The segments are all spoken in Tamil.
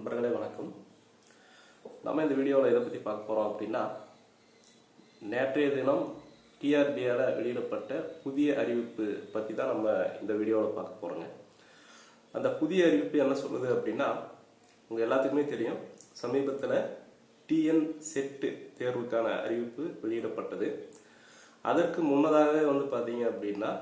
நண்பர்களே வணக்கம். நம்ம இந்த வீடியோவில் எதை பற்றி பார்க்க போகிறோம் அப்படின்னா நேற்றைய தினம் டிஆர்பியால் வெளியிடப்பட்ட புதிய அறிவிப்பு பற்றி தான் நம்ம இந்த வீடியோவில் பார்க்க போகிறோங்க அந்த புதிய அறிவிப்பு என்ன சொல்லுது அப்படின்னா உங்கள் எல்லாத்துக்குமே தெரியும் சமீபத்தில் டிஎன் செட்டு தேர்வுக்கான அறிவிப்பு வெளியிடப்பட்டது. அதற்கு முன்னதாகவே வந்து பார்த்தீங்க அப்படின்னா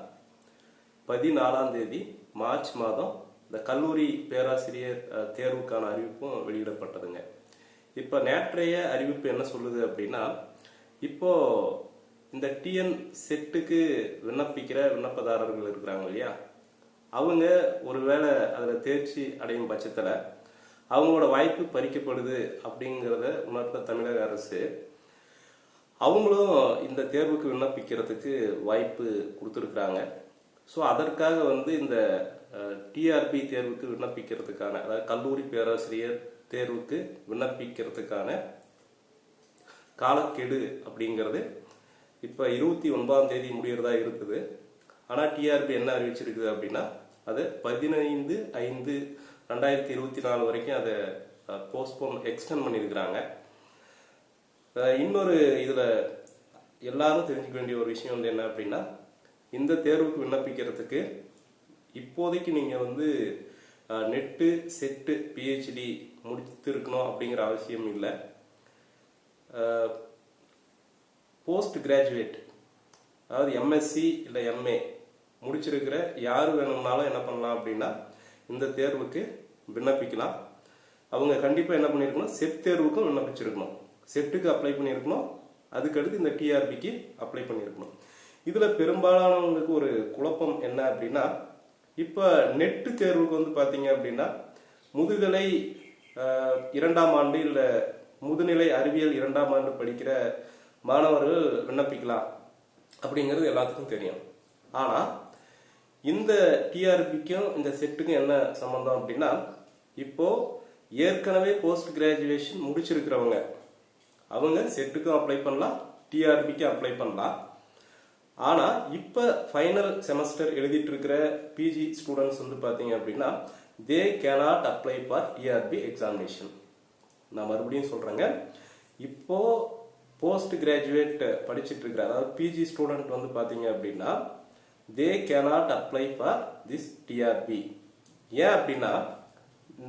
பதினாலாம் தேதி மார்ச் மாதம் இந்த கல்லூரி பேராசிரியர் தேர்வுக்கான அறிவிப்பும் வெளியிடப்பட்டதுங்க. இப்போ நேற்றைய அறிவிப்பு என்ன சொல்லுது அப்படின்னா இப்போ இந்த டிஎன் செட்டுக்கு விண்ணப்பிக்கிற விண்ணப்பதாரர்கள் இருக்கிறாங்க இல்லையா? அவங்க ஒருவேளை அதில் தேர்ச்சி அடையும் பட்சத்தில் அவங்களோட வாய்ப்பு பறிக்கப்படுது அப்படிங்கிறத உணர்த்த தமிழக அரசு அவங்களும் இந்த தேர்வுக்கு விண்ணப்பிக்கிறதுக்கு வாய்ப்பு கொடுத்துருக்குறாங்க. ஸோ அதற்காக வந்து இந்த டிஆர்பி தேர்வுக்கு விண்ணப்பிக்கிறதுக்கான அதாவது கல்லூரி பேராசிரியர் தேர்வுக்கு விண்ணப்பிக்கிறதுக்கான காலக்கெடு அப்படிங்கிறது இப்போ இருபத்தி ஒன்பதாம் தேதி முடிகிறதா இருக்குது. ஆனால் டிஆர்பி என்ன அறிவிச்சிருக்குது அப்படின்னா அது பதினைந்து ஐந்து ரெண்டாயிரத்தி இருபத்தி நாலு வரைக்கும் அதை போஸ்ட்போன் எக்ஸ்டெண்ட் பண்ணியிருக்கிறாங்க. இன்னொரு இதில் எல்லாரும் தெரிஞ்சுக்க வேண்டிய ஒரு விஷயம் வந்து என்ன அப்படின்னா இந்த தேர்வுக்கு விண்ணப்பிக்கிறதுக்கு இப்போதைக்கு நீங்கள் வந்து நெட்டு செட்டு பிஹெச்டி முடித்திருக்கணும் அப்படிங்கிற அவசியம் இல்லை. போஸ்ட் கிராஜுவேட் அதாவது எம்எஸ்சி இல்லை எம்ஏ முடிச்சிருக்கிற யார் வேணும்னாலும் என்ன பண்ணலாம் அப்படின்னா இந்த தேர்வுக்கு விண்ணப்பிக்கலாம். அவங்க கண்டிப்பாக என்ன பண்ணியிருக்கணும் செட் தேர்வுக்கும் விண்ணப்பிச்சிருக்கணும். செட்டுக்கு அப்ளை பண்ணியிருக்கணும் அதுக்கடுத்து இந்த டிஆர்பிக்கு அப்ளை பண்ணியிருக்கணும் இதில் பெரும்பாலானவங்களுக்கு ஒரு குழப்பம் என்ன அப்படின்னா இப்போ நெட்டு தேர்வுக்கு வந்து பார்த்தீங்க அப்படின்னா முதுகலை இரண்டாம் ஆண்டு இல்லை முதுநிலை அறிவியல் இரண்டாம் ஆண்டு படிக்கிற மாணவர்கள் விண்ணப்பிக்கலாம் அப்படிங்கிறது எல்லாத்துக்கும் தெரியும். ஆனால் இந்த டிஆர்பிக்கும் இந்த செட்டுக்கும் என்ன சம்பந்தம் அப்படின்னா இப்போ ஏற்கனவே போஸ்ட் கிராஜுவேஷன் முடிச்சிருக்கிறவங்க அவங்க செட்டுக்கும் அப்ளை பண்ணலாம் டிஆர்பிக்கும் அப்ளை பண்ணலாம். ஆனால் இப்போ ஃபைனல் செமஸ்டர் எழுதிட்டு இருக்கிற பிஜி ஸ்டூடெண்ட்ஸ் வந்து பார்த்தீங்க அப்படின்னா they cannot apply for TRB examination நான் மறுபடியும் சொல்கிறேங்க இப்போ போஸ்ட் கிராஜுவேட் படிச்சுட்டு இருக்கிற அதாவது பிஜி ஸ்டூடெண்ட் வந்து பார்த்தீங்க அப்படின்னா they cannot apply for this TRB ஏன் அப்படின்னா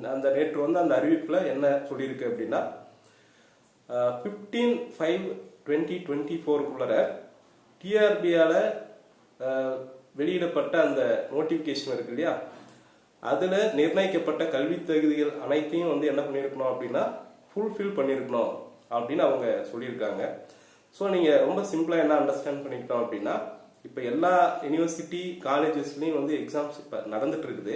அந்த நேற்று வந்து அந்த அறிவிப்பில் என்ன சொல்லியிருக்கு அப்படின்னா ஃபிஃப்டீன் ஃபைவ் டுவெண்ட்டி டுவெண்ட்டி ஃபோருக்குள்ளே டிஆர்பியால் வெளியிடப்பட்ட அந்த நோட்டிஃபிகேஷன் இருக்கு இல்லையா? அதில் நிர்ணயிக்கப்பட்ட கல்வி தகுதிகள் அனைத்தையும் வந்து என்ன பண்ணியிருக்கணும் அப்படின்னா ஃபுல்ஃபில் பண்ணியிருக்கணும் அப்படின்னு அவங்க சொல்லியிருக்காங்க. ஸோ நீங்கள் ரொம்ப சிம்பிளாக என்ன அண்டர்ஸ்டாண்ட் பண்ணிக்கிட்டோம் அப்படின்னா இப்போ எல்லா யூனிவர்சிட்டி காலேஜஸ்லேயும் வந்து எக்ஸாம்ஸ் இப்போ நடந்துட்டு இருக்குது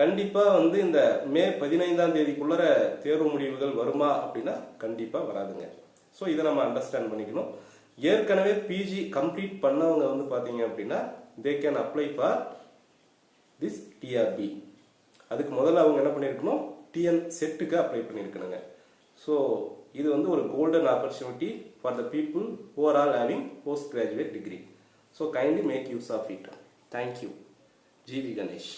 கண்டிப்பாக வந்து இந்த மே பதினைந்தாம் தேதிக்குள்ளர தேர்வு முடிவுகள் வருமா அப்படின்னா கண்டிப்பாக வராதுங்க. ஸோ இதை நம்ம அண்டர்ஸ்டாண்ட் பண்ணிக்கணும். ஏற்கனவே பிஜி கம்ப்ளீட் பண்ணவங்க வந்து பார்த்தீங்க அப்படின்னா they can apply for this TRB அதுக்கு முதல்ல அவங்க என்ன பண்ணியிருக்கணும் டிஎன் செட்டுக்கு அப்ளை பண்ணியிருக்கணுங்க ஸோ இது வந்து ஒரு golden opportunity for the people over all having post graduate degree so kindly make use of it thank you GV Ganesh